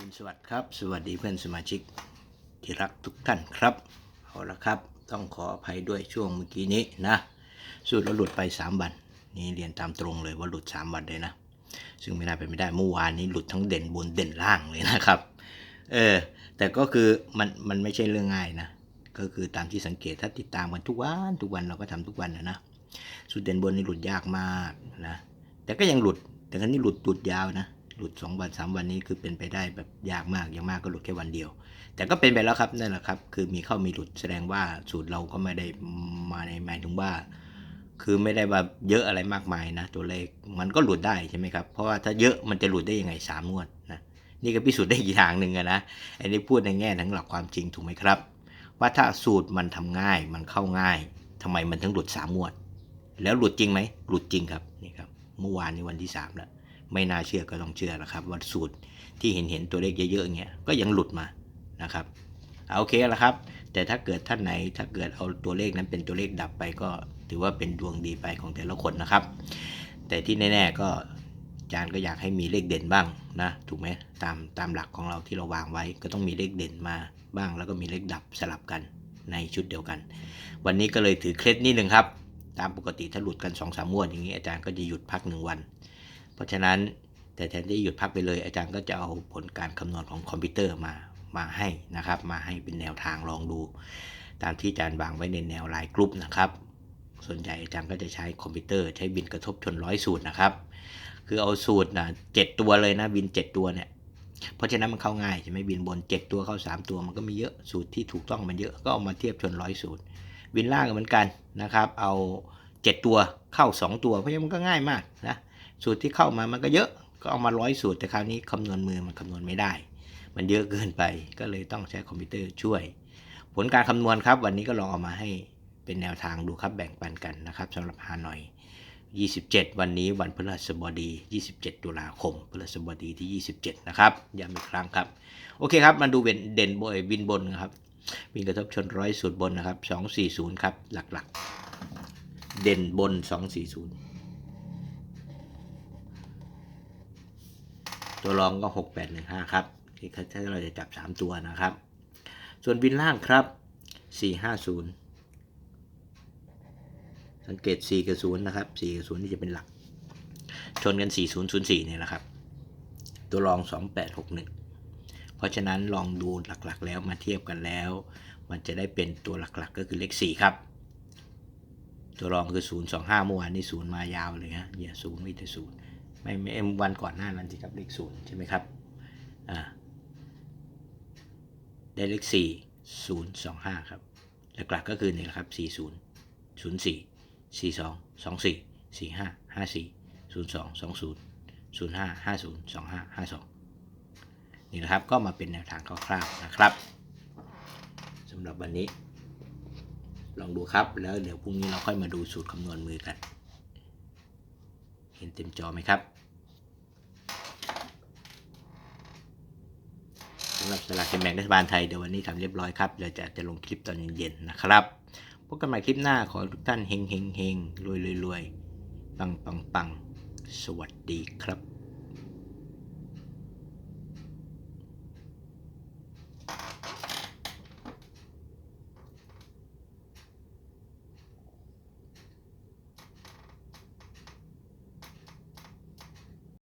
รุณสวัสดิ์ครับ สวัสดีเพื่อนสมาชิกที่รักทุกท่านครับ เอาละครับ ต้องขออภัยด้วยช่วงเมื่อกี้นี้นะสูตรเราหลุดไป 3 วัน นี่เรียนตามตรงเลยว่าหลุด 3 วันเลยนะ ซึ่งไม่น่าเป็นไม่ได้เมื่อวานนี้หลุดทั้งเด่นบนเด่นล่างเลยนะครับ เออ แต่ก็คือมันมันไม่ใช่เรื่องง่ายนะ ก็คือตามที่สังเกตถ้าติดตามกันทุกวันทุกวันเราก็ทำทุกวันนะนะ สูตรเด่นบนนี่หลุดยากมากนะ แต่ก็ยังหลุด แต่ครั้นี้หลุดหลุดยาวนะ หลุด 2 วัน 3 วันนี้คือเป็นไปได้แบบยากมากอย่างมากก็หลุดแค่วันเดียว แต่ก็เป็นไปแล้วครับนั่นแหละครับ คือมีเข้ามีหลุดแสดงว่าสูตรเราก็ไม่ได้มาในหมายถึงว่า คือไม่ได้ว่าเยอะอะไรมากมายนะ ตัวเลขมันก็หลุดได้ใช่ไหมครับ เพราะว่าถ้าเยอะมันจะหลุดได้ยังไงสามงวดนะนี่ก็พิสูจน์ได้อีกทางหนึ่งอะนะอันนี้พูดในแง่ทั้งหลักความจริงถูกไหมครับ ว่าถ้าสูตรมันทำง่ายมันเข้าง่ายทำไมมันถึงหลุดสามงวด แล้วหลุดจริงไหมหลุดจริงครับนี่ครับเมื่อวานนี้วันที่สามแล้ว ไม่น่าเชื่อก็ต้องเชื่อนะครับว่าสูตรที่เห็นเห็นตัวเลขเยอะๆอย่างเงี้ยก็ยังหลุดมานะครับเอาโอเคแล้วครับ แต่ถ้าเกิดท่านไหนถ้าเกิดเอาตัวเลขนั้นเป็นตัวเลขดับไปก็ถือว่าเป็นดวงดีไปของแต่ละคนนะครับ แต่ที่แน่ๆก็อาจารย์ก็อยากให้มีเลขเด่นบ้างนะถูกไหมตามตามหลักของเราที่เราวางไว้ก็ต้องมีเลขเด่นมาบ้าง แล้วก็มีเลขดับสลับกันในชุดเดียวกัน วันนี้ก็เลยถือเคล็ดนิดหนึ่งครับ ตามปกติถ้าหลุดกัน2อสามงวดอย่างนี้อาจารย์ก็จะหยุดพักหนึ่งวัน ราะฉะนั้นแต่แทนที่หยุดพักไปเลย อาจารย์ก็จะเอาผลการคำนวณของคอมพิวเตอร์มามาให้นะครับ มาให้เป็นแนวทางลองดู ตามที่อาจารย์วางไว้ในแนวลน์กรุ๊ปนะครับ ส่วนใหญ่อาจารย์ก็จะใช้คอมพิวเตอร์ ใช้บินกระทบชนร้อยสูตรนะครับ คือเอาสูตรนะเจ็ดตัวเลยนะบินเจ็ดตัวเนี่ยเพราะฉะนั้นมันเข้าง่ายใช่ไหมบินบนเจ็ดตัวเข้าสามตัวมันก็มีเยอะสูตรที่ถูกต้องมันเยอะก็เอามาเทียบชนร้อยสูตร บินล่างก็เหมือนกันนะครับ เอาเจ็ดตัวเข้าสองตัวเพราะฉะนั้นมันก็ง่ายมากนะ สูตรที่เข้ามามันก็เยอะก็เอามาร้อยสูตรแต่คราวนี้คำนวณมือมันคำนวณไม่ได้ มันเยอะเกินไปก็เลยต้องใช้คอมพิวเตอร์ช่วย ผลการคำนวณครับ วันนี้ก็ลองเอามาให้เป็นแนวทางดูครับแบ่งปันกันนะครับสำหรับฮานอย 27 วันนี้วันพฤหัสบดี 27 ตุลาคมพฤหัสบดีที่ 27 นะครับย้ำอีกครั้งครับ โอเคครับ มาดูเด่นเด่นบนบินบนครับบินกระทบชนร้อยสูตรบนนะครับ 240 ครับ หลักๆ เด่นบน 240 ตัวรองก็ 6815 ครับ ที่ถ้าเราจะจับ 3 ตัวนะครับ ส่วนบินล่างครับ 450 สังเกต 4 กับ 0 นะครับ 4 กับ 0 นี่จะเป็นหลัก ชนกัน 4004เนี่ยนะครับ ตัวรอง 2861 เพราะฉะนั้นลองดูหลักๆ แล้วมาเทียบกันแล้ว มันจะได้เป็นตัวหลักๆ ก็คือเลข 4 ครับ ตัวรองคือ 025 เมื่อวานนี้0มายาวเลยฮะอย่า0มีแต่0 ไม่ไม่เอ็มวันก่อนหน้านั้นสิครับเลข0ใช่ไหมครับอ่าได้เลข4 025ครับหลักๆก็คือนี่แหละครับ40 04สี่สองสองสี่สี่ห้าห้าสี่ศูนย์สองสองศูนย์ศูนย์ห้าห้าศูนย์สองห้าห้าสองนี่นะครับก็มาเป็นแนวทางคร่าวๆนะครับสำหรับวันนี้ ลองดูครับแล้วเดี๋ยวพรุ่งนี้เราค่อยมาดูสูตรคำนวณมือกัน เห็นเต็มจอไหมครับสำหรับสลากกินแบ่งรัฐบาลไทยเดี๋ยววันนี้ทำเรียบร้อยครับเดี๋ยวจะจะลงคลิปตอนเย็นๆนะครับพบกันใหม่คลิปหน้าขอทุกท่านเฮงเฮงเฮงรวยรวยรวยปังปังปังสวัสดีครับ